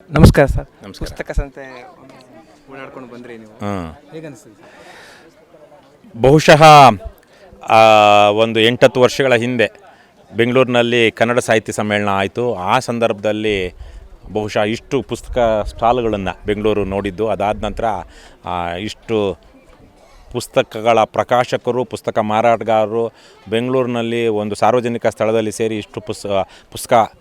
ನಮಸ್ಕಾರ ಸರ್. ನಮಸ್ಕಾರ. ಪುಸ್ತಕ ಸಂತೆ ಓಡಾಡ್ಕೊಂಡು ಬಂದ್ರಿ ನೀವು. ಹಾಂ. ಬಹುಶಃ ಆ, ಒಂದು ಎಂಟತ್ತು ವರ್ಷಗಳ ಹಿಂದೆ ಬೆಂಗಳೂರಿನಲ್ಲಿ ಕನ್ನಡ ಸಾಹಿತ್ಯ ಸಮ್ಮೇಳನ ಆಯಿತು. ಆ ಸಂದರ್ಭದಲ್ಲಿ ಬಹುಶಃ ಇಷ್ಟು ಪುಸ್ತಕ ಸ್ಟಾಲ್ಗಳನ್ನು ಬೆಂಗಳೂರು ನೋಡಿದ್ದು. ಅದಾದ ನಂತರ ಆ, ಇಷ್ಟು ಪುಸ್ತಕಗಳ ಪ್ರಕಾಶಕರು ಪುಸ್ತಕ ಮಾರಾಟಗಾರರು ಬೆಂಗಳೂರಿನಲ್ಲಿ ಒಂದು ಸಾರ್ವಜನಿಕ ಸ್ಥಳದಲ್ಲಿ ಸೇರಿ ಇಷ್ಟು ಪುಸ್ ಪುಸ್ತಕ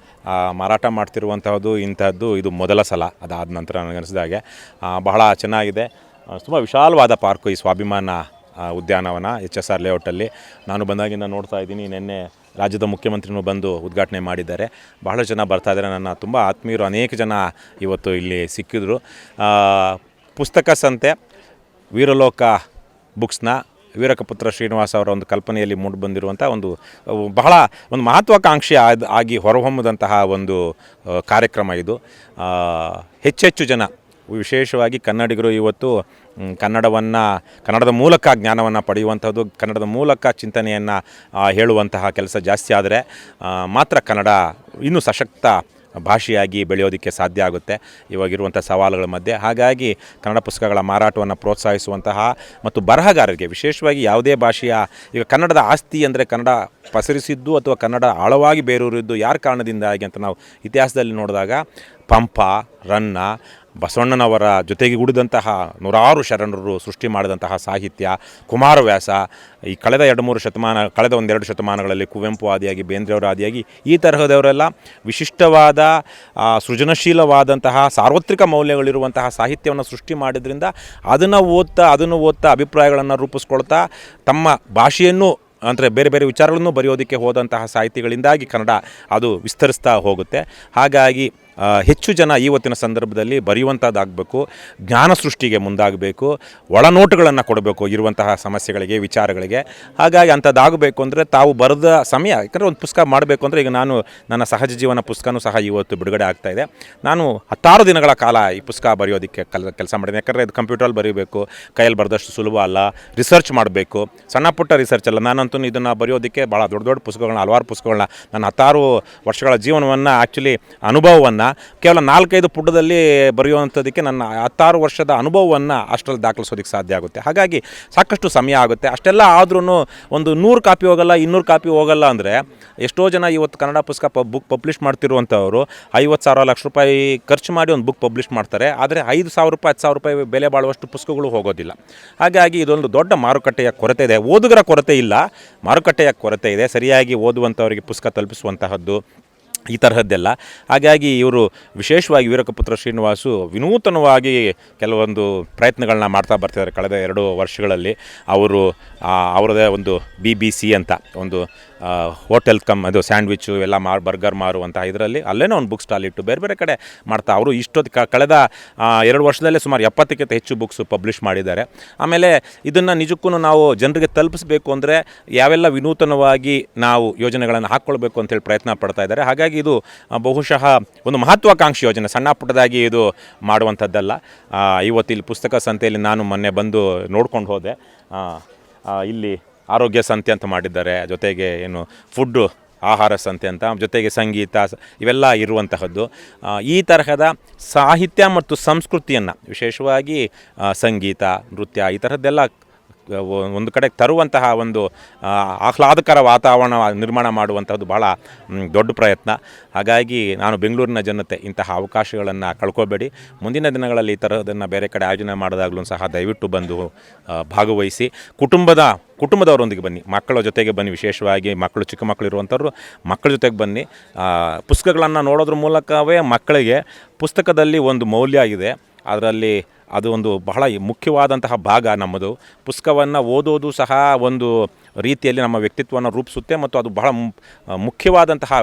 ಮಾರಾಟ ಮಾಡ್ತಿರುವಂತಹದ್ದು ಇಂಥದ್ದು ಇದು ಮೊದಲ ಸಲ. ಅದಾದ ನಂತರ ನನಗನ್ನಿಸಿದ ಹಾಗೆ ಬಹಳ ಚೆನ್ನಾಗಿದೆ. ತುಂಬ ವಿಶಾಲವಾದ ಪಾರ್ಕು ಈ ಸ್ವಾಭಿಮಾನ ಉದ್ಯಾನವನ ಎಚ್ ಎಸ್ ಆರ್ ಲೇಔಟಲ್ಲಿ. ನಾನು ಬಂದಾಗಿಂದ ನೋಡ್ತಾ ಇದ್ದೀನಿ, ನಿನ್ನೆ ರಾಜ್ಯದ ಮುಖ್ಯಮಂತ್ರಿನೂ ಬಂದು ಉದ್ಘಾಟನೆ ಮಾಡಿದ್ದಾರೆ. ಬಹಳ ಜನ ಬರ್ತಾ ಇದ್ದಾರೆ. ನನ್ನ ತುಂಬ ಆತ್ಮೀಯರು ಅನೇಕ ಜನ ಇವತ್ತು ಇಲ್ಲಿ ಸಿಕ್ಕಿದ್ರು. ಪುಸ್ತಕ ಸಂತೆ, ವೀರಲೋಕ ಬುಕ್ಸ್ನ ವೀರಕಪುತ್ರ ಶ್ರೀನಿವಾಸ ಅವರ ಒಂದು ಕಲ್ಪನೆಯಲ್ಲಿ ಮೂಡಿ ಬಂದಿರುವಂಥ ಒಂದು ಬಹಳ ಒಂದು ಮಹತ್ವಾಕಾಂಕ್ಷಿ ಆಗಿ ಹೊರಹೊಮ್ಮದಂತಹ ಒಂದು ಕಾರ್ಯಕ್ರಮ ಇದು. ಹೆಚ್ಚೆಚ್ಚು ಜನ, ವಿಶೇಷವಾಗಿ ಕನ್ನಡಿಗರು ಇವತ್ತು ಕನ್ನಡವನ್ನು, ಕನ್ನಡದ ಮೂಲಕ ಜ್ಞಾನವನ್ನು ಪಡೆಯುವಂಥದ್ದು ಕನ್ನಡದ ಮೂಲಕ ಚಿಂತನೆಯನ್ನು ಹೇಳುವಂತಹ ಕೆಲಸ ಜಾಸ್ತಿ ಆದರೆ ಮಾತ್ರ ಕನ್ನಡ ಇನ್ನೂ ಸಶಕ್ತ ಭಾಷೆಯಾಗಿ ಬೆಳೆಯೋದಕ್ಕೆ ಸಾಧ್ಯ ಆಗುತ್ತೆ. ಇವಾಗಿರುವಂಥ ಸವಾಲುಗಳ ಮಧ್ಯೆ. ಹಾಗಾಗಿ ಕನ್ನಡ ಪುಸ್ತಕಗಳ ಮಾರಾಟವನ್ನು ಪ್ರೋತ್ಸಾಹಿಸುವಂತಹ ಮತ್ತು ಬರಹಗಾರರಿಗೆ ವಿಶೇಷವಾಗಿ ಯಾವುದೇ ಭಾಷೆಯ, ಈಗ ಕನ್ನಡದ ಆಸ್ತಿ ಅಂದರೆ ಕನ್ನಡ ಪಸರಿಸಿದ್ದು ಅಥವಾ ಕನ್ನಡ ಆಳವಾಗಿ ಬೇರೂರಿದ್ದು ಯಾರ ಕಾರಣದಿಂದಾಗಿ ಅಂತ ನಾವು ಇತಿಹಾಸದಲ್ಲಿ ನೋಡಿದಾಗ ಪಂಪ, ರನ್ನ ಬಸವಣ್ಣನವರ ಜೊತೆಗೆ ಉಳಿದಂತಹ ನೂರಾರು ಶರಣರು ಸೃಷ್ಟಿ ಮಾಡಿದಂತಹ ಸಾಹಿತ್ಯ, ಕುಮಾರವ್ಯಾಸ, ಈ ಕಳೆದ ಎರಡು ಮೂರು ಶತಮಾನ, ಕಳೆದ ಒಂದೆರಡು ಶತಮಾನಗಳಲ್ಲಿ ಕುವೆಂಪು ಆದಿಯಾಗಿ, ಬೇಂದ್ರೆಯವರ ಆದಿಯಾಗಿ, ಈ ತರಹದವರೆಲ್ಲ ವಿಶಿಷ್ಟವಾದ ಸೃಜನಶೀಲವಾದಂತಹ, ಸಾರ್ವತ್ರಿಕ ಮೌಲ್ಯಗಳಿರುವಂತಹ ಸಾಹಿತ್ಯವನ್ನು ಸೃಷ್ಟಿ ಮಾಡಿದ್ರಿಂದ ಅದನ್ನು ಓದ್ತಾ ಅದನ್ನು ಓದ್ತಾ ಅಭಿಪ್ರಾಯಗಳನ್ನು ರೂಪಿಸ್ಕೊಳ್ತಾ ತಮ್ಮ ಭಾಷೆಯನ್ನು, ಅಂದರೆ ಬೇರೆ ಬೇರೆ ವಿಚಾರಗಳನ್ನು ಬರೆಯೋದಕ್ಕೆ ಹೋದಂತಹ ಸಾಹಿತಿಗಳಿಂದಾಗಿ ಕನ್ನಡ ಅದು ವಿಸ್ತರಿಸ್ತಾ ಹೋಗುತ್ತೆ. ಹಾಗಾಗಿ ಹೆಚ್ಚು ಜನ ಇವತ್ತಿನ ಸಂದರ್ಭದಲ್ಲಿ ಬರೆಯುವಂಥದ್ದಾಗಬೇಕು ಜ್ಞಾನ ಸೃಷ್ಟಿಗೆ ಮುಂದಾಗಬೇಕು, ಒಳನೋಟುಗಳನ್ನು ಕೊಡಬೇಕು ಇರುವಂತಹ ಸಮಸ್ಯೆಗಳಿಗೆ, ವಿಚಾರಗಳಿಗೆ. ಹಾಗಾಗಿ ಅಂಥದ್ದಾಗಬೇಕು ಅಂದರೆ ತಾವು ಬರೆದ ಸಮಯ, ಯಾಕಂದರೆ ಒಂದು ಪುಸ್ತಕ ಮಾಡಬೇಕು ಅಂದರೆ ಈಗ ನಾನು ನನ್ನ ಸಹಜ ಜೀವನ ಪುಸ್ತಕನೂ ಸಹ ಇವತ್ತು ಬಿಡುಗಡೆ ಆಗ್ತಾ ಇದೆ. ನಾನು ಹತ್ತಾರು ದಿನಗಳ ಕಾಲ ಈ ಪುಸ್ತಕ ಬರೆಯೋದಕ್ಕೆ ಕಲ್, ಕೆಲಸ ಮಾಡಿದೆ ಯಾಕಂದರೆ ಇದು ಕಂಪ್ಯೂಟ್ರಲ್ಲಿ ಬರೀಬೇಕು, ಕೈಯಲ್ಲಿ ಬರೆದಷ್ಟು ಸುಲಭ ಅಲ್ಲ, ರಿಸರ್ಚ್ ಮಾಡಬೇಕು. ಸಣ್ಣ ಪುಟ್ಟ ರಿಸರ್ಚ್ ಅಲ್ಲ, ನಾನಂತೂ ಇದನ್ನು ಬರೆಯೋದಕ್ಕೆ ಭಾಳ ದೊಡ್ಡ ದೊಡ್ಡ ಪುಸ್ತಕಗಳನ್ನ, ಹಲವಾರು ಪುಸ್ತಕಗಳನ್ನ ನನ್ನ ಹತ್ತಾರು ವರ್ಷಗಳ ಜೀವನವನ್ನು ಆ್ಯಕ್ಚುಲಿ ಅನುಭವವನ್ನು ಕೇವಲ ನಾಲ್ಕೈದು ಪುಟದಲ್ಲಿ ಬರೆಯುವಂಥದ್ದಕ್ಕೆ ನನ್ನ ಹತ್ತಾರು ವರ್ಷದ ಅನುಭವವನ್ನು ಅಷ್ಟರಲ್ಲಿ ದಾಖಲಿಸೋದಕ್ಕೆ ಸಾಧ್ಯ ಆಗುತ್ತೆ. ಹಾಗಾಗಿ ಸಾಕಷ್ಟು ಸಮಯ ಆಗುತ್ತೆ. ಅಷ್ಟೆಲ್ಲ ಆದ್ರೂ ಒಂದು ನೂರು ಕಾಪಿ ಹೋಗಲ್ಲ, ಇನ್ನೂರು ಕಾಪಿ ಹೋಗಲ್ಲ ಅಂದರೆ ಎಷ್ಟೋ ಜನ ಇವತ್ತು ಕನ್ನಡ ಪುಸ್ತಕ ಬುಕ್ ಪಬ್ಲಿಷ್ ಮಾಡ್ತಿರುವಂಥವರು ಐವತ್ತು ಸಾವಿರ ಲಕ್ಷ ರೂಪಾಯಿ ಖರ್ಚು ಮಾಡಿ ಒಂದು ಬುಕ್ ಪಬ್ಲಿಷ್ ಮಾಡ್ತಾರೆ. ಆದರೆ ಐದು ಸಾವಿರ ರೂಪಾಯಿ, ಹತ್ತು ಸಾವಿರ ರೂಪಾಯಿ ಬೆಲೆ ಬಾಳುವಷ್ಟು ಪುಸ್ತಕಗಳು ಹೋಗೋದಿಲ್ಲ. ಹಾಗಾಗಿ ಇದೊಂದು ದೊಡ್ಡ ಮಾರುಕಟ್ಟೆಯ ಕೊರತೆ ಇದೆ. ಓದುಗರ ಕೊರತೆ ಇಲ್ಲ. ಮಾರುಕಟ್ಟೆಯ ಕೊರತೆ ಇದೆ. ಸರಿಯಾಗಿ ಓದುವಂಥವರಿಗೆ ಪುಸ್ತಕ ತಲುಪಿಸುವಂತಹದ್ದು ಈ ತರಹದ್ದೆಲ್ಲ. ಹಾಗಾಗಿ ಇವರು ವಿಶೇಷವಾಗಿ ವೀರಕಪುತ್ರ ಶ್ರೀನಿವಾಸು ವಿನೂತನವಾಗಿ ಕೆಲವೊಂದು ಪ್ರಯತ್ನಗಳನ್ನ ಮಾಡ್ತಾ ಬರ್ತಿದ್ದಾರೆ ಕಳೆದ ಎರಡು ವರ್ಷಗಳಲ್ಲಿ. ಅವರು ಅವರದೇ ಒಂದು ಬಿ ಬಿ ಸಿ ಅಂತ ಒಂದು ಹೋಟೆಲ್ ಕಮ್, ಅದು ಸ್ಯಾಂಡ್ವಿಚ್ಚು, ಇವೆಲ್ಲ ಮಾರು, ಬರ್ಗರ್ ಅಂತ ಇದರಲ್ಲಿ ಅಲ್ಲೇ ಒಂದು ಬುಕ್ ಸ್ಟಾಲ್ ಇಟ್ಟು ಬೇರೆ ಬೇರೆ ಕಡೆ ಮಾಡ್ತಾ ಅವರು ಇಷ್ಟೊತ್ತು ಕ- ಕಳೆದ ಎರಡು ವರ್ಷದಲ್ಲೇ ಸುಮಾರು ಎಪ್ಪತ್ತಕ್ಕಿಂತ ಹೆಚ್ಚು ಬುಕ್ಸ್ ಪಬ್ಲಿಷ್ ಮಾಡಿದ್ದಾರೆ. ಆಮೇಲೆ ಇದನ್ನು ನಿಜಕ್ಕೂ ನಾವು ಜನರಿಗೆ ತಲುಪಿಸಬೇಕು ಅಂದರೆ ಯಾವೆಲ್ಲ ವಿನೂತನವಾಗಿ ನಾವು ಯೋಜನೆಗಳನ್ನು ಹಾಕ್ಕೊಳ್ಬೇಕು ಅಂತೇಳಿ ಪ್ರಯತ್ನ ಪಡ್ತಾ ಇದ್ದಾರೆ. ಹಾಗಾಗಿ ಇದು ಬಹುಶಃ ಒಂದು ಮಹತ್ವಾಕಾಂಕ್ಷಿ ಯೋಜನೆ, ಸಣ್ಣ ಪುಟ್ಟದಾಗಿ ಇದು ಮಾಡುವಂಥದ್ದಲ್ಲ. ಇವತ್ತು ಇಲ್ಲಿ ಪುಸ್ತಕ ಸಂತೆಯಲ್ಲಿ ನಾನು ಮೊನ್ನೆ ಬಂದು ನೋಡ್ಕೊಂಡು ಹೋದೆ. ಇಲ್ಲಿ ಆರೋಗ್ಯ ಸಂತೆ ಅಂತ ಮಾಡಿದ್ದಾರೆ, ಜೊತೆಗೆ ಏನು ಫುಡ್ಡು ಆಹಾರ ಸಂತೆ ಅಂತ, ಜೊತೆಗೆ ಸಂಗೀತ ಇವೆಲ್ಲ ಇರುವಂತಹದ್ದು. ಈ ತರಹದ ಸಾಹಿತ್ಯ ಮತ್ತು ಸಂಸ್ಕೃತಿಯನ್ನು, ವಿಶೇಷವಾಗಿ ಸಂಗೀತ, ನೃತ್ಯ ಈ ಥರದ್ದೆಲ್ಲ ಒಂದು ಕಡೆ ತರುವಂತಹ ಒಂದು ಆಹ್ಲಾದಕರ ವಾತಾವರಣ ನಿರ್ಮಾಣ ಮಾಡುವಂಥದ್ದು ಭಾಳ ದೊಡ್ಡ ಪ್ರಯತ್ನ. ಹಾಗಾಗಿ ನಾನು ಬೆಂಗಳೂರಿನ ಜನತೆ ಇಂತಹ ಅವಕಾಶಗಳನ್ನು ಕಳ್ಕೊಬೇಡಿ. ಮುಂದಿನ ದಿನಗಳಲ್ಲಿ ಈ ಥರದನ್ನು ಬೇರೆ ಕಡೆ ಆಯೋಜನೆ ಮಾಡಿದಾಗಲೂ ಸಹ ದಯವಿಟ್ಟು ಬಂದು ಭಾಗವಹಿಸಿ. ಕುಟುಂಬದ, ಕುಟುಂಬದವರೊಂದಿಗೆ ಬನ್ನಿ. ಮಕ್ಕಳ ಜೊತೆಗೆ ಬನ್ನಿ. ವಿಶೇಷವಾಗಿ ಮಕ್ಕಳು, ಚಿಕ್ಕ ಮಕ್ಕಳು ಇರುವಂಥವ್ರು ಮಕ್ಕಳ ಜೊತೆಗೆ ಬನ್ನಿ. ಪುಸ್ತಕಗಳನ್ನು ನೋಡೋದ್ರ ಮೂಲಕವೇ ಮಕ್ಕಳಿಗೆ ಪುಸ್ತಕದಲ್ಲಿ ಒಂದು ಮೌಲ್ಯ ಇದೆ. ಅದರಲ್ಲಿ ಅದು ಒಂದು ಬಹಳ ಮುಖ್ಯವಾದಂತಹ ಭಾಗ ನಮ್ಮದು. ಪುಸ್ತಕವನ್ನು ಓದೋದು ಸಹ ಒಂದು ರೀತಿಯಲ್ಲಿ ನಮ್ಮ ವ್ಯಕ್ತಿತ್ವವನ್ನು ರೂಪಿಸುತ್ತೆ ಮತ್ತು ಅದು ಬಹಳ ಮುಖ್ಯವಾದಂತಹ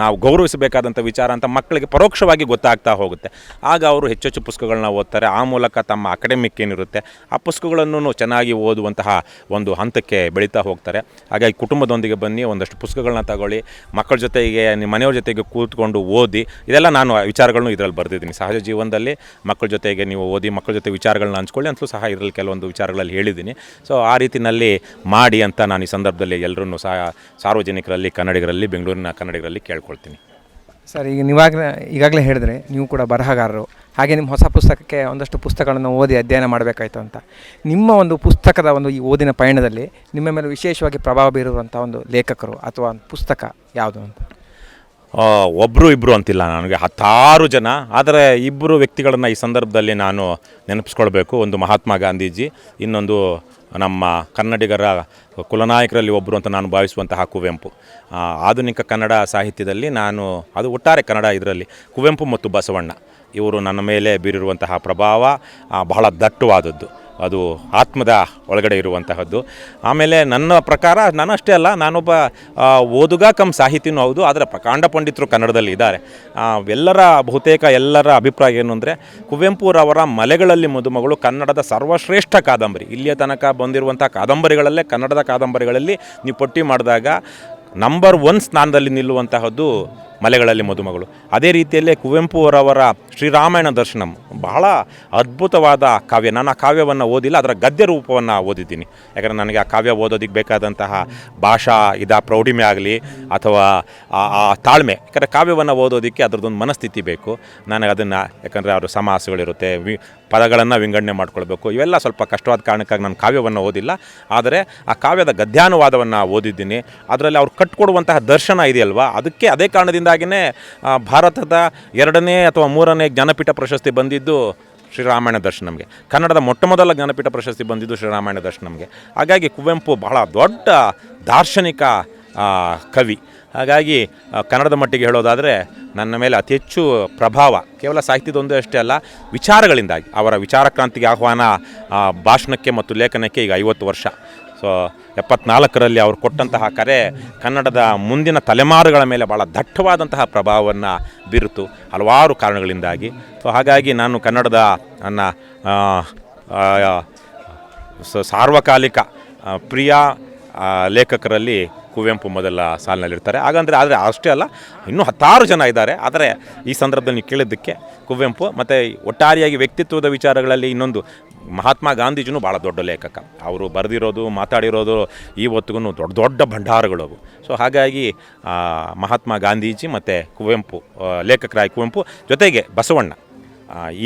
ನಾವು ಗೌರವಿಸಬೇಕಾದಂಥ ವಿಚಾರ ಅಂತ ಮಕ್ಕಳಿಗೆ ಪರೋಕ್ಷವಾಗಿ ಗೊತ್ತಾಗ್ತಾ ಹೋಗುತ್ತೆ. ಆಗ ಅವರು ಹೆಚ್ಚೆಚ್ಚು ಪುಸ್ತಕಗಳನ್ನ ಓದ್ತಾರೆ. ಆ ಮೂಲಕ ತಮ್ಮ ಅಕಾಡೆಮಿಕ್ ಏನಿರುತ್ತೆ, ಆ ಪುಸ್ತಕಗಳನ್ನು ಚೆನ್ನಾಗಿ ಓದುವಂತಹ ಒಂದು ಹಂತಕ್ಕೆ ಬೆಳೀತಾ ಹೋಗ್ತಾರೆ. ಹಾಗಾಗಿ ಕುಟುಂಬದೊಂದಿಗೆ ಬನ್ನಿ, ಒಂದಷ್ಟು ಪುಸ್ತಕಗಳನ್ನ ತಗೊಳ್ಳಿ, ಮಕ್ಕಳ ಜೊತೆಗೆ, ನಿಮ್ಮ ಮನೆಯವ್ರ ಜೊತೆಗೆ ಕೂತ್ಕೊಂಡು ಓದಿ, ಇದೆಲ್ಲ ನಾನು ವಿಚಾರಗಳನ್ನು ಇದರಲ್ಲಿ ಬರೆದಿದ್ದೀನಿ. ಸಹಜ ಜೀವನದಲ್ಲಿ ಮಕ್ಕಳ ಜೊತೆಗೆ ನೀವು ಓದಿ, ಮಕ್ಕಳ ಜೊತೆ ವಿಚಾರಗಳನ್ನ ಹಂಚ್ಕೊಳ್ಳಿ ಅಂತಲೂ ಸಹ ಇದರಲ್ಲಿ ಕೆಲವೊಂದು ವಿಚಾರಗಳಲ್ಲಿ ಹೇಳಿದ್ದೀನಿ. ಸೊ ಆ ರೀತಿಯಲ್ಲಿ ಮಾಡಿ ಅಂತ ನಾನು ಈ ಸಂದರ್ಭದಲ್ಲಿ ಎಲ್ಲರನ್ನೂ ಸಹ ಸಾರ್ವಜನಿಕರಲ್ಲಿ, ಕನ್ನಡಿಗರಲ್ಲಿ, ಬೆಂಗಳೂರಿನ ಕನ್ನಡಿಗರಲ್ಲಿ ಕೇಳ್ಕೊಳ್ತೀನಿ ಸರ್ ಈಗ ನೀವಾಗ ಈಗಾಗಲೇ ಹೇಳಿದ್ರೆ ನೀವು ಕೂಡ ಬರಹಗಾರರು. ಹಾಗೆ ನಿಮ್ಮ ಹೊಸ ಪುಸ್ತಕಕ್ಕೆ ಒಂದಷ್ಟು ಪುಸ್ತಕಗಳನ್ನು ಓದಿ ಅಧ್ಯಯನ ಮಾಡಬೇಕಾಯ್ತು ಅಂತ. ನಿಮ್ಮ ಒಂದು ಪುಸ್ತಕದ ಒಂದು ಈ ಓದಿನ ಪಯಣದಲ್ಲಿ ನಿಮ್ಮ ಮೇಲೆ ವಿಶೇಷವಾಗಿ ಪ್ರಭಾವ ಬೀರುವಂಥ ಒಂದು ಲೇಖಕರು ಅಥವಾ ಒಂದು ಪುಸ್ತಕ ಯಾವುದು ಅಂತ? ಒಬ್ಬರು ಇಬ್ಬರು ಅಂತಿಲ್ಲ ನನಗೆ. ಹತ್ತಾರು ಜನ. ಆದರೆ ಇಬ್ಬರು ವ್ಯಕ್ತಿಗಳನ್ನು ಈ ಸಂದರ್ಭದಲ್ಲಿ ನಾನು ನೆನಪಿಸ್ಕೊಳ್ಬೇಕು. ಒಂದು ಮಹಾತ್ಮ ಗಾಂಧೀಜಿ ಇನ್ನೊಂದು ನಮ್ಮ ಕನ್ನಡಿಗರ ಕುಲನಾಯಕರಲ್ಲಿ ಒಬ್ಬರು ಅಂತ ನಾನು ಭಾವಿಸುವಂತಹ ಕುವೆಂಪು. ಆಧುನಿಕ ಕನ್ನಡ ಸಾಹಿತ್ಯದಲ್ಲಿ ನಾನು, ಅದು ಒಟ್ಟಾರೆ ಕನ್ನಡ ಇದರಲ್ಲಿ, ಕುವೆಂಪು ಮತ್ತು ಬಸವಣ್ಣ. ಇವರು ನನ್ನ ಮೇಲೆ ಬೀರಿರುವಂತಹ ಪ್ರಭಾವ ಬಹಳ ದಟ್ಟವಾದದ್ದು. ಅದು ಆತ್ಮದ ಒಳಗಡೆ ಇರುವಂತಹದ್ದು. ಆಮೇಲೆ ನನ್ನ ಪ್ರಕಾರ ನಾನಷ್ಟೇ ಅಲ್ಲ, ನಾನೊಬ್ಬ ಓದುಗ ಕಮ್ ಸಾಹಿತಿನೂ ಹೌದು, ಆದರೆ ಪ್ರಕಾಂಡ ಪಂಡಿತರು ಕನ್ನಡದಲ್ಲಿ ಇದ್ದಾರೆ. ಎಲ್ಲರ ಬಹುತೇಕ ಎಲ್ಲರ ಅಭಿಪ್ರಾಯ ಏನು ಅಂದರೆ, ಕುವೆಂಪುರವರ ಮಲೆಗಳಲ್ಲಿ ಮದುಮಗಳು ಕನ್ನಡದ ಸರ್ವಶ್ರೇಷ್ಠ ಕಾದಂಬರಿ. ಇಲ್ಲಿಯ ತನಕ ಬಂದಿರುವಂಥ ಕಾದಂಬರಿಗಳಲ್ಲೇ, ಕನ್ನಡದ ಕಾದಂಬರಿಗಳಲ್ಲಿ ನೀವು ಪಟ್ಟಿ ಮಾಡಿದಾಗ ನಂಬರ್ ಒನ್ ಸ್ಥಾನದಲ್ಲಿ ನಿಲ್ಲುವಂತಹದ್ದು ಮಲೆಗಳಲ್ಲಿ ಮದುಮಗಳು. ಅದೇ ರೀತಿಯಲ್ಲೇ ಕುವೆಂಪು ಅವರವರ ಶ್ರೀರಾಮಾಯಣ ದರ್ಶನಂ. ಬಹಳ ಅದ್ಭುತವಾದ ಕಾವ್ಯ. ನಾನು ಆ ಕಾವ್ಯವನ್ನು ಓದಿಲ್ಲ, ಅದರ ಗದ್ಯ ರೂಪವನ್ನು ಓದಿದ್ದೀನಿ. ಯಾಕಂದರೆ ನನಗೆ ಆ ಕಾವ್ಯ ಓದೋದಕ್ಕೆ ಬೇಕಾದಂತಹ ಭಾಷಾ ಇದ ಪ್ರೌಢಿಮೆ ಆಗಲಿ ಅಥವಾ ಆ ತಾಳ್ಮೆ. ಯಾಕಂದರೆ ಕಾವ್ಯವನ್ನು ಓದೋದಕ್ಕೆ ಅದರದ್ದೊಂದು ಮನಸ್ಥಿತಿ ಬೇಕು. ನನಗೆ ಅದನ್ನು ಯಾಕಂದರೆ ಅವರು ಸಮಾಸಗಳಿರುತ್ತೆ, ವಿ ಪದಗಳನ್ನು ವಿಂಗಡಣೆ ಮಾಡ್ಕೊಳ್ಬೇಕು. ಇವೆಲ್ಲ ಸ್ವಲ್ಪ ಕಷ್ಟವಾದ ಕಾರಣಕ್ಕಾಗಿ ನಾನು ಕಾವ್ಯವನ್ನು ಓದಿಲ್ಲ. ಆದರೆ ಆ ಕಾವ್ಯದ ಗದ್ಯಾನುವಾದವನ್ನು ಓದಿದ್ದೀನಿ. ಅದರಲ್ಲಿ ಅವ್ರು ಕಟ್ಕೊಡುವಂತಹ ದರ್ಶನ ಇದೆಯಲ್ವಾ? ಅದಕ್ಕೆ ಅದೇ ಕಾರಣದಿಂದಾಗಿಯೇ ಭಾರತದ ಎರಡನೇ ಅಥವಾ ಮೂರನೇ ಜ್ಞಾನಪೀಠ ಪ್ರಶಸ್ತಿ ಬಂದಿದ್ದು ಶ್ರೀರಾಮಾಯಣ ದರ್ಶನಂಗೆ ಕನ್ನಡದ ಮೊಟ್ಟ ಮೊದಲ ಜ್ಞಾನಪೀಠ ಪ್ರಶಸ್ತಿ ಬಂದಿದ್ದು ಶ್ರೀರಾಮಾಯಣ ದರ್ಶನಂಗೆ ಹಾಗಾಗಿ ಕುವೆಂಪು ಬಹಳ ದೊಡ್ಡ ದಾರ್ಶನಿಕ ಕವಿ. ಹಾಗಾಗಿ ಕನ್ನಡದ ಮಟ್ಟಿಗೆ ಹೇಳೋದಾದರೆ ನನ್ನ ಮೇಲೆ ಅತಿ ಹೆಚ್ಚು ಪ್ರಭಾವ, ಕೇವಲ ಸಾಹಿತ್ಯದೊಂದೇ ಅಷ್ಟೇ ಅಲ್ಲ, ವಿಚಾರಗಳಿಂದಾಗಿ, ಅವರ ವಿಚಾರ ಕ್ರಾಂತಿಗೆ ಆಹ್ವಾನ ಭಾಷಣಕ್ಕೆ ಮತ್ತು ಲೇಖನಕ್ಕೆ ಈಗ ಐವತ್ತು ವರ್ಷ. ಸೊ, ಎಪ್ಪತ್ನಾಲ್ಕರಲ್ಲಿ ಅವರು ಕೊಟ್ಟಂತಹ ಕರೆ ಕನ್ನಡದ ಮುಂದಿನ ತಲೆಮಾರುಗಳ ಮೇಲೆ ಭಾಳ ದಟ್ಟವಾದಂತಹ ಪ್ರಭಾವವನ್ನು ಬೀರಿತು ಹಲವಾರು ಕಾರಣಗಳಿಂದಾಗಿ. ಸೊ, ಹಾಗಾಗಿ ನಾನು ಕನ್ನಡದ, ನನ್ನ ಸಾರ್ವಕಾಲಿಕ ಪ್ರಿಯ ಲೇಖಕರಲ್ಲಿ ಕುವೆಂಪು ಮೊದಲ ಸಾಲಿನಲ್ಲಿರ್ತಾರೆ. ಹಾಗಂದರೆ ಆದರೆ ಅಷ್ಟೇ ಅಲ್ಲ, ಇನ್ನೂ ಹತ್ತಾರು ಜನ ಇದ್ದಾರೆ. ಆದರೆ ಈ ಸಂದರ್ಭದಲ್ಲಿ ಕೇಳಿದ್ದಕ್ಕೆ ಕುವೆಂಪು ಮತ್ತು ಒಟ್ಟಾರೆಯಾಗಿ ವ್ಯಕ್ತಿತ್ವದ ವಿಚಾರಗಳಲ್ಲಿ ಇನ್ನೊಂದು ಮಹಾತ್ಮ ಗಾಂಧೀಜಿನೂ ಭಾಳ ದೊಡ್ಡ ಲೇಖಕ. ಅವರು ಬರೆದಿರೋದು, ಮಾತಾಡಿರೋದು, ಈ ಹೊತ್ತಿಗೂ ದೊಡ್ಡ ದೊಡ್ಡ ಭಂಡಾರಗಳು ಅವು. ಸೊ ಹಾಗಾಗಿ ಮಹಾತ್ಮ ಗಾಂಧೀಜಿ ಮತ್ತು ಕುವೆಂಪು ಲೇಖಕರಾಗಿ ಕುವೆಂಪು ಜೊತೆಗೆ ಬಸವಣ್ಣ.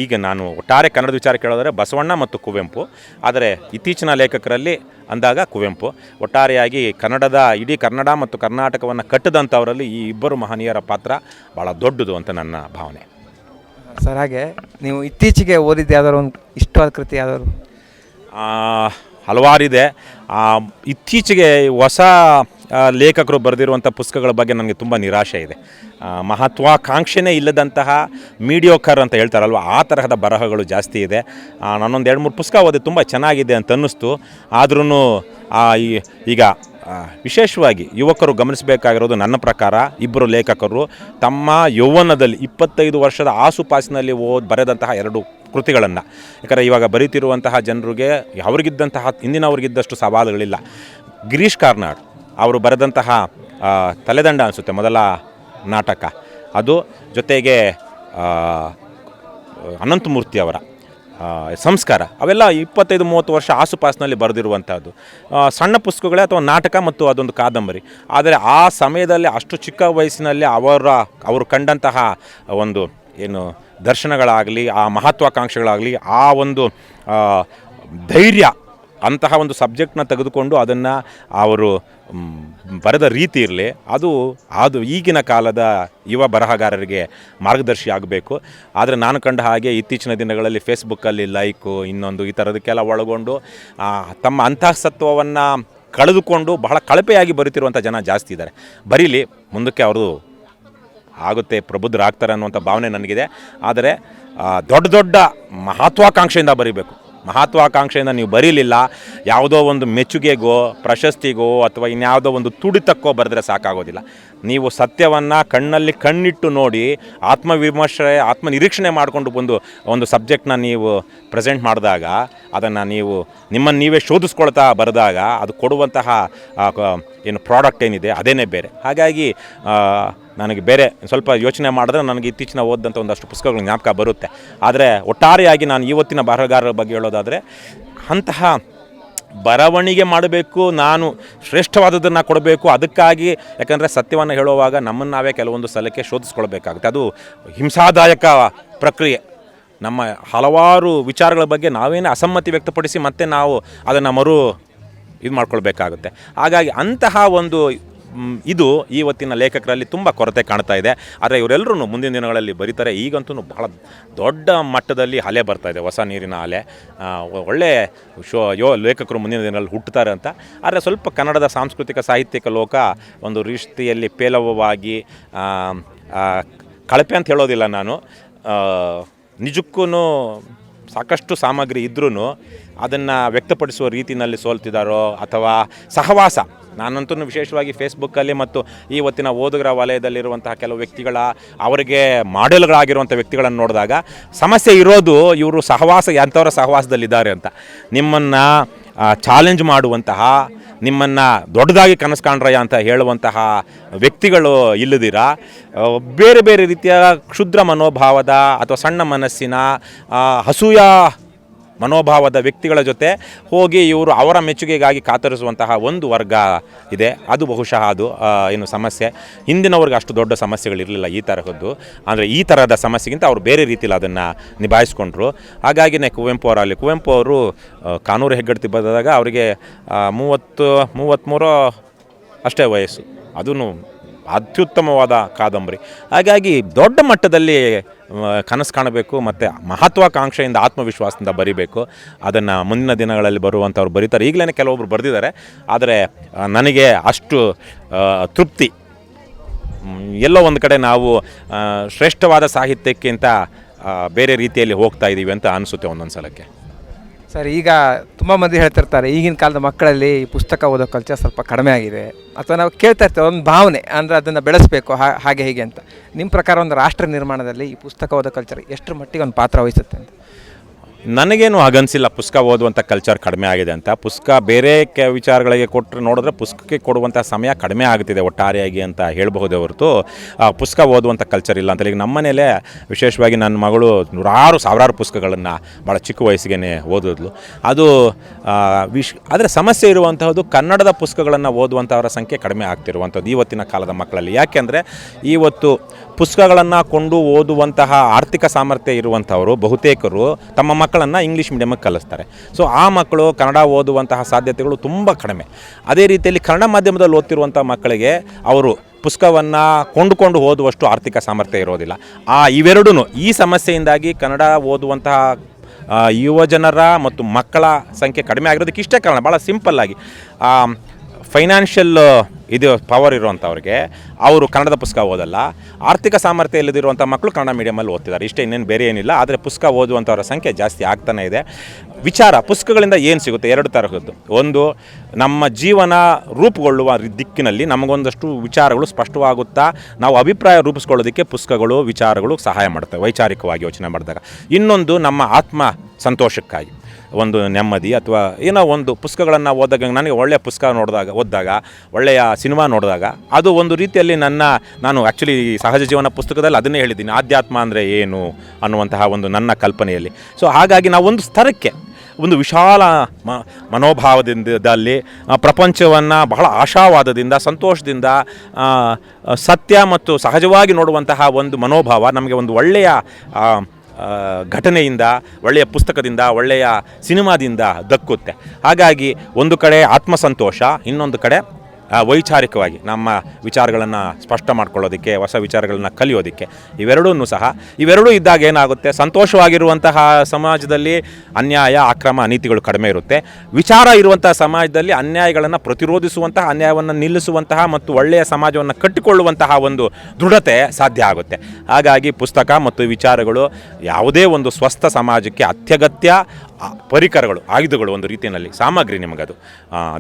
ಈಗ ನಾನು ಒಟ್ಟಾರೆ ಕನ್ನಡ ವಿಚಾರ ಕೇಳೋದರೆ ಬಸವಣ್ಣ ಮತ್ತು ಕುವೆಂಪು. ಆದರೆ ಇತ್ತೀಚಿನ ಲೇಖಕರಲ್ಲಿ ಅಂದಾಗ ಕುವೆಂಪು. ಒಟ್ಟಾರೆಯಾಗಿ ಕನ್ನಡದ ಇಡೀ ಕನ್ನಡ ಮತ್ತು ಕರ್ನಾಟಕವನ್ನು ಕಟ್ಟಿದಂಥವರಲ್ಲಿ ಈ ಇಬ್ಬರು ಮಹನೀಯರ ಪಾತ್ರ ಭಾಳ ದೊಡ್ಡದು ಅಂತ ನನ್ನ ಭಾವನೆ. ಸರ್ ಹಾಗೆ ನೀವು ಇತ್ತೀಚೆಗೆ ಓದಿದ್ದು ಯಾವ್ದಾದ್ರು ಒಂದು ಇಷ್ಟವಾದ ಕೃತಿ ಯಾವ್ದಾದ್ರು? ಹಲವಾರಿದೆ. ಇತ್ತೀಚೆಗೆ ಹೊಸ ಲೇಖಕರು ಬರೆದಿರುವಂಥ ಪುಸ್ತಕಗಳ ಬಗ್ಗೆ ನನಗೆ ತುಂಬ ನಿರಾಶೆ ಇದೆ. ಮಹತ್ವಾಕಾಂಕ್ಷೆನೇ ಇಲ್ಲದಂತಹ ಮೀಡಿಯೋಕರ್ ಅಂತ ಹೇಳ್ತಾರಲ್ವ, ಆ ತರಹದ ಬರಹಗಳು ಜಾಸ್ತಿ ಇದೆ. ನಾನೊಂದು ಎರಡು ಮೂರು ಪುಸ್ತಕ ಓದಿ ತುಂಬ ಚೆನ್ನಾಗಿದೆ ಅಂತ ಅನ್ನಿಸ್ತು ಆದ್ರೂ ಈಗ ವಿಶೇಷವಾಗಿ ಯುವಕರು ಗಮನಿಸಬೇಕಾಗಿರೋದು ನನ್ನ ಪ್ರಕಾರ ಇಬ್ಬರು ಲೇಖಕರು ತಮ್ಮ ಯೌವನದಲ್ಲಿ ಇಪ್ಪತ್ತೈದು ವರ್ಷದ ಆಸುಪಾಸಿನಲ್ಲಿ ಓದ್, ಬರೆದಂತಹ ಎರಡು ಕೃತಿಗಳನ್ನು. ಯಾಕಂದರೆ ಇವಾಗ ಬರೀತಿರುವಂತಹ ಜನರಿಗೆ ಅವ್ರಿಗಿದ್ದಂತಹ ಹಿಂದಿನವ್ರಿಗಿದ್ದಷ್ಟು ಸವಾಲುಗಳಿಲ್ಲ. ಗಿರೀಶ್ ಕಾರ್ನಾಡ್ ಅವರು ಬರೆದಂತಹ ತಲೆದಂಡ ಅನಿಸುತ್ತೆ ಮೊದಲ ನಾಟಕ. ಅದು ಜೊತೆಗೆ ಅನಂತಮೂರ್ತಿ ಅವರ ಸಂಸ್ಕಾರ. ಅವೆಲ್ಲ ಇಪ್ಪತ್ತೈದು, ಮೂವತ್ತು ವರ್ಷ ಆಸುಪಾಸಿನಲ್ಲಿ ಬರೆದಿರುವಂಥದ್ದು ಸಣ್ಣ ಪುಸ್ತಕಗಳೇ ಅಥವಾ ನಾಟಕ ಮತ್ತು ಅದೊಂದು ಕಾದಂಬರಿ. ಆದರೆ ಆ ಸಮಯದಲ್ಲಿ ಅಷ್ಟು ಚಿಕ್ಕ ವಯಸ್ಸಿನಲ್ಲಿ ಅವರ, ಅವರು ಕಂಡಂತಹ ಒಂದು ಏನು ದರ್ಶನಗಳಾಗಲಿ, ಆ ಮಹತ್ವಾಕಾಂಕ್ಷೆಗಳಾಗಲಿ, ಆ ಒಂದು ಧೈರ್ಯ ಅಂತಹ ಒಂದು ಸಬ್ಜೆಕ್ಟ್ನ ತೆಗೆದುಕೊಂಡು ಅದನ್ನು ಅವರು ಬರೆದ ರೀತಿ ಇರಲಿ, ಅದು ಅದು ಈಗಿನ ಕಾಲದ ಯುವ ಬರಹಗಾರರಿಗೆ ಮಾರ್ಗದರ್ಶಿ ಆಗಬೇಕು. ಆದರೆ ನಾನು ಕಂಡ ಹಾಗೆ ಇತ್ತೀಚಿನ ದಿನಗಳಲ್ಲಿ ಫೇಸ್ಬುಕ್ಕಲ್ಲಿ ಲೈಕು, ಇನ್ನೊಂದು ಈ ಥರದಕ್ಕೆಲ್ಲ ಒಳಗೊಂಡು ತಮ್ಮ ಅಂತಃಸತ್ವವನ್ನು ಕಳೆದುಕೊಂಡು ಬಹಳ ಕಳಪೆಯಾಗಿ ಬರೀತಿರುವಂಥ ಜನ ಜಾಸ್ತಿ ಇದ್ದಾರೆ. ಬರೀಲಿ, ಮುಂದಕ್ಕೆ ಅವರು ಆಗುತ್ತೆ, ಪ್ರಬುದ್ಧರಾಗ್ತಾರೆ ಅನ್ನುವಂಥ ಭಾವನೆ ನನಗಿದೆ. ಆದರೆ ದೊಡ್ಡ ದೊಡ್ಡ ಮಹತ್ವಾಕಾಂಕ್ಷೆಯಿಂದ ಬರೀಬೇಕು. ಮಹತ್ವಾಕಾಂಕ್ಷೆಯಿಂದ ನೀವು ಬರೀಲಿಲ್ಲ, ಯಾವುದೋ ಒಂದು ಮೆಚ್ಚುಗೆಗೋ, ಪ್ರಶಸ್ತಿಗೋ ಅಥವಾ ಇನ್ಯಾವುದೋ ಒಂದು ತುಡಿತಕ್ಕೋ ಬರೆದ್ರೆ ಸಾಕಾಗೋದಿಲ್ಲ. ನೀವು ಸತ್ಯವನ್ನು ಕಣ್ಣಲ್ಲಿ ಕಣ್ಣಿಟ್ಟು ನೋಡಿ ಆತ್ಮವಿಮರ್ಶೆ, ಆತ್ಮನಿರೀಕ್ಷಣೆ ಮಾಡಿಕೊಂಡು ಬಂದು ಒಂದು ಸಬ್ಜೆಕ್ಟ್ನ ನೀವು ಪ್ರೆಸೆಂಟ್ ಮಾಡಿದಾಗ, ಅದನ್ನು ನೀವು ನಿಮ್ಮನ್ನು ನೀವೇ ಶೋಧಿಸ್ಕೊಳ್ತಾ ಬರೆದಾಗ, ಅದು ಕೊಡುವಂತಹ ಏನು ಪ್ರಾಡಕ್ಟ್ ಏನಿದೆ ಅದೇನೇ ಬೇರೆ. ಹಾಗಾಗಿ ನನಗೆ ಬೇರೆ ಸ್ವಲ್ಪ ಯೋಚನೆ ಮಾಡಿದ್ರೆ ನನಗೆ ಇತ್ತೀಚಿನ ಓದಿದಂಥ ಒಂದಷ್ಟು ಪುಸ್ತಕಗಳು ಜ್ಞಾಪಕ ಬರುತ್ತೆ. ಆದರೆ ಒಟ್ಟಾರೆಯಾಗಿ ನಾನು ಇವತ್ತಿನ ಬರಹಗಾರರ ಬಗ್ಗೆ ಹೇಳೋದಾದರೆ, ಅಂತಹ ಬರವಣಿಗೆ ಮಾಡಬೇಕು, ನಾನು ಶ್ರೇಷ್ಠವಾದದನ್ನು ಕೊಡಬೇಕು, ಅದಕ್ಕಾಗಿ ಯಾಕಂದರೆ ಸತ್ಯವನ್ನು ಹೇಳುವಾಗ ನಮ್ಮನ್ನು ನಾವೇ ಕೆಲವೊಂದು ಸಲಕ್ಕೆ ಶೋಧಿಸ್ಕೊಳ್ಬೇಕಾಗುತ್ತೆ. ಅದು ಹಿಂಸಾದಾಯಕ ಪ್ರಕ್ರಿಯೆ. ನಮ್ಮ ಹಲವಾರು ವಿಚಾರಗಳ ಬಗ್ಗೆ ನಾವೇನೇ ಅಸಮ್ಮತಿ ವ್ಯಕ್ತಪಡಿಸಿ ಮತ್ತೆ ನಾವು ಅದನ್ನು ಮರು ಇದು ಮಾಡ್ಕೊಳ್ಬೇಕಾಗುತ್ತೆ. ಹಾಗಾಗಿ ಅಂತಹ ಒಂದು ಇದು ಇವತ್ತಿನ ಲೇಖಕರಲ್ಲಿ ತುಂಬ ಕೊರತೆ ಕಾಣ್ತಾ ಇದೆ. ಆದರೆ ಇವರೆಲ್ಲರೂ ಮುಂದಿನ ದಿನಗಳಲ್ಲಿ ಬರೀತಾರೆ. ಈಗಂತೂ ಬಹಳ ದೊಡ್ಡ ಮಟ್ಟದಲ್ಲಿ ಅಲೆ ಬರ್ತಾ ಇದೆ, ಹೊಸ ನೀರಿನ ಅಲೆ ಒಳ್ಳೆ ಶೋ, ಯೋ, ಲೇಖಕರು ಮುಂದಿನ ದಿನಗಳಲ್ಲಿ ಹುಟ್ಟುತ್ತಾರೆ ಅಂತ. ಆದರೆ ಸ್ವಲ್ಪ ಕನ್ನಡದ ಸಾಂಸ್ಕೃತಿಕ, ಸಾಹಿತ್ಯಿಕ ಲೋಕ ಒಂದು ರೀತಿಯಲ್ಲಿ ಪೇಲವವಾಗಿ ಕಳಪೆ ಅಂತ ಹೇಳೋದಿಲ್ಲ ನಾನು. ನಿಜಕ್ಕೂ ಸಾಕಷ್ಟು ಸಾಮಗ್ರಿ ಇದ್ರೂ ಅದನ್ನು ವ್ಯಕ್ತಪಡಿಸುವ ರೀತಿಯಲ್ಲಿ ಸೋಲ್ತಿದ್ದಾರೋ ಅಥವಾ ಸಹವಾಸ? ನಾನಂತೂ ವಿಶೇಷವಾಗಿ ಫೇಸ್ಬುಕ್ಕಲ್ಲಿ ಮತ್ತು ಇವತ್ತಿನ ಓದುಗರ ವಲಯದಲ್ಲಿರುವಂತಹ ಕೆಲವು ವ್ಯಕ್ತಿಗಳ ಅವರಿಗೆ ಮಾಡೆಲ್ಗಳಾಗಿರುವಂಥ ವ್ಯಕ್ತಿಗಳನ್ನು ನೋಡಿದಾಗ ಸಮಸ್ಯೆ ಇರೋದು ಇವರು ಸಹವಾಸ ಎಂಥವರ ಸಹವಾಸದಲ್ಲಿದ್ದಾರೆ ಅಂತ. ನಿಮ್ಮನ್ನು ಚಾಲೆಂಜ್ ಮಾಡುವಂತಹ ನಿಮ್ಮನ್ನು ದೊಡ್ಡದಾಗಿ ಕನಸು ಕಾಣ್ರಯ್ಯ ಅಂತ ಹೇಳುವಂತಹ ವ್ಯಕ್ತಿಗಳು ಇಲ್ಲದಿರ? ಬೇರೆ ಬೇರೆ ರೀತಿಯ ಕ್ಷುದ್ರ ಮನೋಭಾವದ ಅಥವಾ ಸಣ್ಣ ಮನಸ್ಸಿನ ಆ, ಅಸೂಯ ಮನೋಭಾವದ ವ್ಯಕ್ತಿಗಳ ಜೊತೆ ಹೋಗಿ ಇವರು ಅವರ ಮೆಚ್ಚುಗೆಗಾಗಿ ಕಾತರಿಸುವಂತಹ ಒಂದು ವರ್ಗ ಇದೆ. ಅದು ಬಹುಶಃ ಅದು ಏನು ಸಮಸ್ಯೆ. ಹಿಂದಿನವ್ರಿಗೆ ಅಷ್ಟು ದೊಡ್ಡ ಸಮಸ್ಯೆಗಳಿರಲಿಲ್ಲ ಈ ತರಹದ್ದು. ಅಂದರೆ ಈ ಥರದ ಸಮಸ್ಯೆಗಿಂತ ಅವರು ಬೇರೆ ರೀತಿಯಲ್ಲಿ ಅದನ್ನು ನಿಭಾಯಿಸ್ಕೊಂಡ್ರು. ಹಾಗಾಗಿನೇ ಕುವೆಂಪು ಅವರಲ್ಲಿ, ಕುವೆಂಪು ಅವರು ಕಾನೂರು ಹೆಗ್ಗಡ್ತಿ ಬಂದಾಗ ಅವರಿಗೆ ಮೂವತ್ತು ಮೂವತ್ತ್ಮೂರು ಅಷ್ಟೇ ವಯಸ್ಸು. ಅದೂ ಅತ್ಯುತ್ತಮವಾದ ಕಾದಂಬರಿ. ಹಾಗಾಗಿ ದೊಡ್ಡ ಮಟ್ಟದಲ್ಲಿ ಕನಸು ಕಾಣಬೇಕು ಮತ್ತು ಮಹತ್ವಾಕಾಂಕ್ಷೆಯಿಂದ, ಆತ್ಮವಿಶ್ವಾಸದಿಂದ ಬರಿಬೇಕು. ಅದನ್ನು ಮುಂದಿನ ದಿನಗಳಲ್ಲಿ ಬರುವಂಥವ್ರು ಬರೀತಾರೆ. ಈಗಲೇ ಕೆಲವೊಬ್ರು ಬರೆದಿದ್ದಾರೆ. ಆದರೆ ನನಗೆ ಅಷ್ಟು ತೃಪ್ತಿ. ಎಲ್ಲೋ ಒಂದು ಕಡೆ ನಾವು ಶ್ರೇಷ್ಠವಾದ ಸಾಹಿತ್ಯಕ್ಕಿಂತ ಬೇರೆ ರೀತಿಯಲ್ಲಿ ಹೋಗ್ತಾ ಇದ್ದೀವಿ ಅಂತ ಅನಿಸುತ್ತೆ ಒಂದೊಂದು ಸಲಕ್ಕೆ ಸರ್, ಈಗ ತುಂಬ ಮಂದಿ ಹೇಳ್ತಿರ್ತಾರೆ, ಈಗಿನ ಕಾಲದ ಮಕ್ಕಳಲ್ಲಿ ಈ ಪುಸ್ತಕ ಓದೋ ಕಲ್ಚರ್ ಸ್ವಲ್ಪ ಕಡಿಮೆ ಆಗಿದೆ ಅಥವಾ ನಾವು ಕೇಳ್ತಾ ಇರ್ತೇವೆ, ಒಂದು ಭಾವನೆ ಅಂದರೆ ಅದನ್ನು ಬೆಳೆಸಬೇಕು ಹಾಗೆ ಹೀಗೆ ಅಂತ. ನಿಮ್ಮ ಪ್ರಕಾರ ಒಂದು ರಾಷ್ಟ್ರ ನಿರ್ಮಾಣದಲ್ಲಿ ಈ ಪುಸ್ತಕ ಓದೋ ಕಲ್ಚರ್ ಎಷ್ಟರ ಮಟ್ಟಿಗೆ ಒಂದು ಪಾತ್ರ ವಹಿಸುತ್ತೆ ಅಂತ? ನನಗೇನು ಹಾಗನ್ಸಿಲ್ಲ ಪುಸ್ತಕ ಓದುವಂಥ ಕಲ್ಚರ್ ಕಡಿಮೆ ಆಗಿದೆ ಅಂತ. ಪುಸ್ತಕ ಬೇರೆ ಕೆ ವಿಚಾರಗಳಿಗೆ ಕೊಟ್ಟರೆ ನೋಡಿದ್ರೆ ಪುಸ್ತಕಕ್ಕೆ ಕೊಡುವಂಥ ಸಮಯ ಕಡಿಮೆ ಆಗ್ತಿದೆ ಒಟ್ಟಾರೆಯಾಗಿ ಅಂತ ಹೇಳಬಹುದೇ ಹೊರತು ಪುಸ್ತಕ ಓದುವಂಥ ಕಲ್ಚರ್ ಇಲ್ಲ ಅಂತೇಳಿ ನಮ್ಮ ಮನೇಲೆ ವಿಶೇಷವಾಗಿ ನನ್ನ ಮಗಳು ನೂರಾರು ಸಾವಿರಾರು ಪುಸ್ತಕಗಳನ್ನು ಭಾಳ ಚಿಕ್ಕ ವಯಸ್ಸಿಗೆ ಓದಿದ್ಲು. ಅದು ವಿಶ್, ಆದರೆ ಸಮಸ್ಯೆ ಇರುವಂತಹದ್ದು ಕನ್ನಡದ ಪುಸ್ತಕಗಳನ್ನು ಓದುವಂಥವರ ಸಂಖ್ಯೆ ಕಡಿಮೆ ಆಗ್ತಿರುವಂಥದ್ದು ಇವತ್ತಿನ ಕಾಲದ ಮಕ್ಕಳಲ್ಲಿ. ಯಾಕೆಂದರೆ ಇವತ್ತು ಪುಸ್ತಕಗಳನ್ನು ಕೊಂಡು ಓದುವಂತಹ ಆರ್ಥಿಕ ಸಾಮರ್ಥ್ಯ ಇರುವಂಥವರು ಬಹುತೇಕರು ತಮ್ಮ ಮಕ್ಕಳನ್ನು ಇಂಗ್ಲೀಷ್ ಮೀಡಿಯಮ್ಗೆ ಕಲಿಸ್ತಾರೆ. ಸೊ ಆ ಮಕ್ಕಳು ಕನ್ನಡ ಓದುವಂತಹ ಸಾಧ್ಯತೆಗಳು ತುಂಬ ಕಡಿಮೆ. ಅದೇ ರೀತಿಯಲ್ಲಿ ಕನ್ನಡ ಮಾಧ್ಯಮದಲ್ಲಿ ಓದ್ತಿರುವಂಥ ಮಕ್ಕಳಿಗೆ ಅವರು ಪುಸ್ತಕವನ್ನು ಕೊಂಡುಕೊಂಡು ಓದುವಷ್ಟು ಆರ್ಥಿಕ ಸಾಮರ್ಥ್ಯ ಇರೋದಿಲ್ಲ. ಆ ಇವೆರಡೂ ಈ ಸಮಸ್ಯೆಯಿಂದಾಗಿ ಕನ್ನಡ ಓದುವಂತಹ ಯುವಜನರ ಯುವ ಜನರ ಮತ್ತು ಮಕ್ಕಳ ಸಂಖ್ಯೆ ಕಡಿಮೆ ಆಗಿರೋದಕ್ಕೆ ಇಷ್ಟೇ ಕಾರಣ. ಭಾಳ ಸಿಂಪಲ್ಲಾಗಿ ಫೈನಾನ್ಷಿಯಲ್ ಇದು ಪವರ್ ಇರುವಂಥವ್ರಿಗೆ, ಅವರು ಕನ್ನಡದ ಪುಸ್ತಕ ಓದಲ್ಲ. ಆರ್ಥಿಕ ಸಾಮರ್ಥ್ಯ ಇಲ್ಲದಿರುವಂಥ ಮಕ್ಕಳು ಕನ್ನಡ ಮೀಡಿಯಮಲ್ಲಿ ಓದ್ತಿದ್ದಾರೆ. ಇಷ್ಟೇ ಇನ್ನೇನು ಬೇರೆ ಏನಿಲ್ಲ, ಆದರೆ ಪುಸ್ತಕ ಓದುವಂಥವ್ರ ಸಂಖ್ಯೆ ಜಾಸ್ತಿ ಆಗ್ತಾನೆ ಇದೆ. ವಿಚಾರ, ಪುಸ್ತಕಗಳಿಂದ ಏನು ಸಿಗುತ್ತೆ? ಎರಡು ತರಹದ್ದು. ಒಂದು, ನಮ್ಮ ಜೀವನ ರೂಪುಗೊಳ್ಳುವ ದಿಕ್ಕಿನಲ್ಲಿ ನಮಗೊಂದಷ್ಟು ವಿಚಾರಗಳು ಸ್ಪಷ್ಟವಾಗುತ್ತಾ, ನಾವು ಅಭಿಪ್ರಾಯ ರೂಪಿಸ್ಕೊಳ್ಳೋದಕ್ಕೆ ಪುಸ್ತಕಗಳು, ವಿಚಾರಗಳು ಸಹಾಯ ಮಾಡ್ತವೆ ವೈಚಾರಿಕವಾಗಿ ಯೋಚನೆ ಮಾಡಿದಾಗ. ಇನ್ನೊಂದು, ನಮ್ಮ ಆತ್ಮ ಸಂತೋಷಕ್ಕಾಗಿ. ಒಂದು ನೆಮ್ಮದಿ ಅಥವಾ ಏನೋ ಒಂದು ಪುಸ್ತಕಗಳನ್ನು ಓದಾಗ ನನಗೆ ಒಳ್ಳೆಯ ಪುಸ್ತಕ ನೋಡಿದಾಗ, ಓದಿದಾಗ, ಒಳ್ಳೆಯ ಸಿನಿಮಾ ನೋಡಿದಾಗ, ಅದು ಒಂದು ರೀತಿಯಲ್ಲಿ ನನ್ನ, ನಾನು ಆ್ಯಕ್ಚುಲಿ ಸಹಜ ಜೀವನ ಪುಸ್ತಕದಲ್ಲಿ ಅದನ್ನೇ ಹೇಳಿದ್ದೀನಿ. ಆಧ್ಯಾತ್ಮ ಅಂದರೆ ಏನು ಅನ್ನುವಂತಹ ಒಂದು ನನ್ನ ಕಲ್ಪನೆಯಲ್ಲಿ. ಸೊ ಹಾಗಾಗಿ ನಾವು ಒಂದು ಸ್ತರಕ್ಕೆ ಒಂದು ವಿಶಾಲ ಮ ಮನೋಭಾವದಿಂದಲ್ಲಿ ಪ್ರಪಂಚವನ್ನು ಬಹಳ ಆಶಾವಾದದಿಂದ, ಸಂತೋಷದಿಂದ ಸತ್ಯ ಮತ್ತು ಸಹಜವಾಗಿ ನೋಡುವಂತಹ ಒಂದು ಮನೋಭಾವ, ನಮಗೆ ಒಂದು ಒಳ್ಳೆಯ ಘಟನೆಯಿಂದ ಒಳ್ಳೆಯ ಪುಸ್ತಕದಿಂದ ಒಳ್ಳೆಯ ಸಿನಿಮಾದಿಂದ ದಕ್ಕುತ್ತೆ. ಹಾಗಾಗಿ ಒಂದು ಕಡೆ ಆತ್ಮಸಂತೋಷ ಇನ್ನೊಂದು ಕಡೆ ವೈಚಾರಿಕವಾಗಿ ನಮ್ಮ ವಿಚಾರಗಳನ್ನು ಸ್ಪಷ್ಟ ಮಾಡ್ಕೊಳ್ಳೋದಕ್ಕೆ, ಹೊಸ ವಿಚಾರಗಳನ್ನು ಕಲಿಯೋದಕ್ಕೆ. ಇವೆರಡೂ ಸಹ, ಇವೆರಡೂ ಇದ್ದಾಗ ಏನಾಗುತ್ತೆ? ಸಂತೋಷವಾಗಿರುವಂತಹ ಸಮಾಜದಲ್ಲಿ ಅನ್ಯಾಯ, ಅಕ್ರಮ ನೀತಿಗಳು ಕಡಿಮೆ ಇರುತ್ತೆ. ವಿಚಾರ ಇರುವಂತಹ ಸಮಾಜದಲ್ಲಿ ಅನ್ಯಾಯಗಳನ್ನು ಪ್ರತಿರೋಧಿಸುವಂತಹ, ಅನ್ಯಾಯವನ್ನು ನಿಲ್ಲಿಸುವಂತಹ ಮತ್ತು ಒಳ್ಳೆಯ ಸಮಾಜವನ್ನು ಕಟ್ಟಿಕೊಳ್ಳುವಂತಹ ಒಂದು ದೃಢತೆ ಸಾಧ್ಯ ಆಗುತ್ತೆ. ಹಾಗಾಗಿ ಪುಸ್ತಕ ಮತ್ತು ವಿಚಾರಗಳು ಯಾವುದೇ ಒಂದು ಸ್ವಸ್ಥ ಸಮಾಜಕ್ಕೆ ಅತ್ಯಗತ್ಯ ಪರಿಕರಗಳು, ಆಯುಧಗಳು ಒಂದು ರೀತಿಯಲ್ಲಿ ಸಾಮಗ್ರಿ ನಿಮಗದು.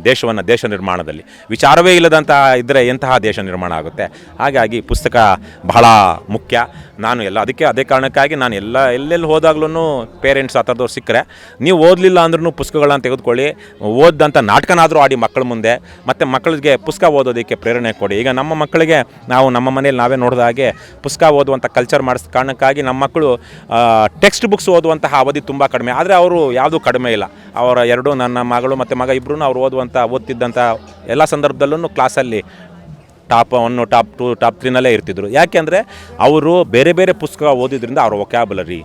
ದೇಶವನ್ನು ದೇಶ ನಿರ್ಮಾಣದಲ್ಲಿ. ವಿಚಾರವೇ ಇಲ್ಲದಂತಹ ಇದ್ದರೆ ಎಂತಹ ದೇಶ ನಿರ್ಮಾಣ ಆಗುತ್ತೆ? ಹಾಗಾಗಿ ಪುಸ್ತಕ ಬಹಳ ಮುಖ್ಯ. ನಾನು ಎಲ್ಲ, ಅದಕ್ಕೆ ಅದೇ ಕಾರಣಕ್ಕಾಗಿ ನಾನು ಎಲ್ಲ, ಎಲ್ಲೆಲ್ಲಿ ಹೋದಾಗ್ಲೂ ಪೇರೆಂಟ್ಸ್ ಆ ಥರದವ್ರು ಸಿಕ್ಕರೆ, ನೀವು ಓದಲಿಲ್ಲ ಅಂದ್ರೂ ಪುಸ್ತಕಗಳನ್ನ ತೆಗೆದುಕೊಳ್ಳಿ ಓದ್ದಂಥ ನಾಟಕನಾದರೂ ಆಡಿ ಮಕ್ಕಳ ಮುಂದೆ, ಮತ್ತು ಮಕ್ಕಳಿಗೆ ಪುಸ್ತಕ ಓದೋದಕ್ಕೆ ಪ್ರೇರಣೆ ಕೊಡಿ. ಈಗ ನಮ್ಮ ಮಕ್ಕಳಿಗೆ ನಾವು ನಮ್ಮ ಮನೇಲಿ ನಾವೇ ನೋಡಿದ ಹಾಗೆ ಪುಸ್ತಕ ಓದುವಂಥ ಕಲ್ಚರ್ ಮಾಡಿಸ್ ಕಾರಣಕ್ಕಾಗಿ ನಮ್ಮ ಮಕ್ಕಳು ಟೆಕ್ಸ್ಟ್ ಬುಕ್ಸ್ ಓದುವಂತಹ ಅವಧಿ ತುಂಬ ಕಡಿಮೆ. ಆದರೆ ಅವರು ಯಾವುದೂ ಕಡಿಮೆ ಇಲ್ಲ. ಅವರ ಎರಡು ನನ್ನ ಮಗಳು ಮತ್ತು ಮಗ ಇಬ್ಬರೂ ಅವ್ರು ಓದುವಂಥ ಓದ್ತಿದ್ದಂಥ ಎಲ್ಲ ಸಂದರ್ಭದಲ್ಲೂ ಕ್ಲಾಸಲ್ಲಿ top one top two, top ತ್ರೀನಲ್ಲೇ ಇರ್ತಿದ್ರು. ಯಾಕೆಂದರೆ ಅವರು ಬೇರೆ ಬೇರೆ ಪುಸ್ತಕ ಓದಿದ್ರಿಂದ ಅವರ ವೊಕ್ಯಾಬುಲರಿ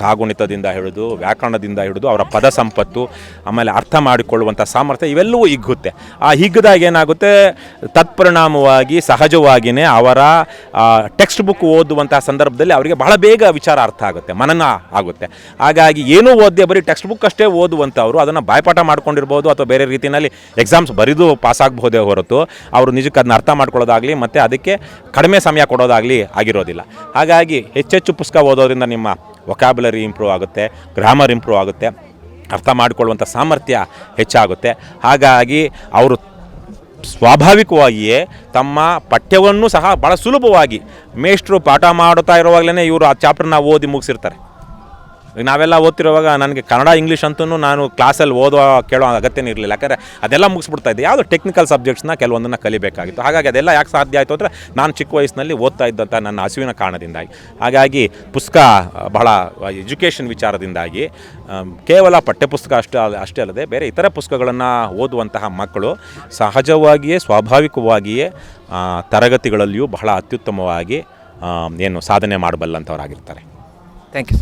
ಕಾಗುಣಿತದಿಂದ ಹಿಡಿದು, ವ್ಯಾಕರಣದಿಂದ ಹಿಡಿದು, ಅವರ ಪದ ಸಂಪತ್ತು, ಆಮೇಲೆ ಅರ್ಥ ಮಾಡಿಕೊಳ್ಳುವಂಥ ಸಾಮರ್ಥ್ಯ ಇವೆಲ್ಲವೂ ಹಿಗ್ಗುತ್ತೆ. ಆ ಹಿಗ್ಗದಾಗ ಏನಾಗುತ್ತೆ? ತತ್ಪರಿಣಾಮವಾಗಿ ಸಹಜವಾಗಿಯೇ ಅವರ ಟೆಕ್ಸ್ಟ್ ಬುಕ್ ಓದುವಂಥ ಸಂದರ್ಭದಲ್ಲಿ ಅವರಿಗೆ ಬಹಳ ಬೇಗ ವಿಚಾರ ಅರ್ಥ ಆಗುತ್ತೆ, ಮನನ ಆಗುತ್ತೆ. ಹಾಗಾಗಿ ಏನೂ ಓದ್ದೆ ಬರೀ ಟೆಕ್ಸ್ಟ್ ಬುಕ್ ಅಷ್ಟೇ ಓದುವಂಥವ್ರು, ಅದನ್ನು ಬಾಯ್ಪಾಠ ಮಾಡ್ಕೊಂಡಿರ್ಬೋದು ಅಥವಾ ಬೇರೆ ರೀತಿಯಲ್ಲಿ ಎಕ್ಸಾಮ್ಸ್ ಬರೆದು ಪಾಸ್ ಆಗಬಹುದೇ ಹೊರತು, ಅವರು ನಿಜಕ್ಕೆ ಅದನ್ನ ಅರ್ಥ ಮಾಡ್ಕೊಳ್ಳೋದಾಗಲಿ ಮತ್ತು ಅದಕ್ಕೆ ಕಡಿಮೆ ಸಮಯ ಕೊಡೋದಾಗಲಿ ಆಗಿರೋದಿಲ್ಲ. ಹಾಗಾಗಿ ಹೆಚ್ಚೆಚ್ಚು ಪುಸ್ತಕ ಓದೋದ್ರಿಂದ ನಿಮ್ಮ ವೊಕ್ಯಾಬುಲರಿ ಇಂಪ್ರೂವ್ ಆಗುತ್ತೆ ಗ್ರಾಮರ್ ಇಂಪ್ರೂವ್ ಆಗುತ್ತೆ, ಅರ್ಥ ಮಾಡಿಕೊಳ್ಳುವಂಥ ಸಾಮರ್ಥ್ಯ ಹೆಚ್ಚಾಗುತ್ತೆ. ಹಾಗಾಗಿ ಅವರು ಸ್ವಾಭಾವಿಕವಾಗಿಯೇ ತಮ್ಮ ಪಠ್ಯವನ್ನು ಸಹ ಭಾಳ ಸುಲಭವಾಗಿ ಮೇಷ್ಟ್ರು ಪಾಠ ಮಾಡುತ್ತಾ ಇರುವಾಗಲೇ ಇವರು ಆ ಚಾಪ್ಟರ್ನ ಓದಿ ಮುಗಿಸಿರ್ತಾರೆ. ನಾವೆಲ್ಲ ಓದ್ತಿರುವಾಗ ನನಗೆ ಕನ್ನಡ ಇಂಗ್ಲೀಷ್ ಅಂತೂ ನಾನು ಕ್ಲಾಸಲ್ಲಿ ಓದೋ ಕೇಳೋ ಅಗತ್ಯನೇ ಇರಲಿಲ್ಲ. ಯಾಕಂದರೆ ಅದೆಲ್ಲ ಮುಗಿಸ್ಬಿಡ್ತಾ ಇದ್ದೆ. ಯಾವುದೋ ಟೆಕ್ನಿಕಲ್ ಸಬ್ಜೆಕ್ಟ್ಸ್ನ ಕೆಲವೊಂದನ್ನು ಕಲಿಬೇಕಾಗಿತ್ತು. ಹಾಗಾಗಿ ಅದೆಲ್ಲ ಯಾಕೆ ಸಾಧ್ಯ ಆಯಿತು ಅಂದರೆ ನಾನು ಚಿಕ್ಕ ವಯಸ್ಸಿನಲ್ಲಿ ಓದ್ತಾ ಇದ್ದಂಥ ನನ್ನ ಹಸುವಿನ ಕಾರಣದಿಂದಾಗಿ. ಹಾಗಾಗಿ ಪುಸ್ತಕ ಬಹಳ ಎಜುಕೇಷನ್ ವಿಚಾರದಿಂದಾಗಿ ಕೇವಲ ಪಠ್ಯಪುಸ್ತಕ ಅಷ್ಟೇ ಅಷ್ಟೇ ಅಲ್ಲದೆ ಬೇರೆ ಇತರ ಪುಸ್ತಕಗಳನ್ನು ಓದುವಂತಹ ಮಕ್ಕಳು ಸಹಜವಾಗಿಯೇ, ಸ್ವಾಭಾವಿಕವಾಗಿಯೇ ತರಗತಿಗಳಲ್ಲಿಯೂ ಬಹಳ ಅತ್ಯುತ್ತಮವಾಗಿ ಏನು ಸಾಧನೆ ಮಾಡಬಲ್ಲಂಥವರಾಗಿರ್ತಾರೆ ಥ್ಯಾಂಕ್ ಯು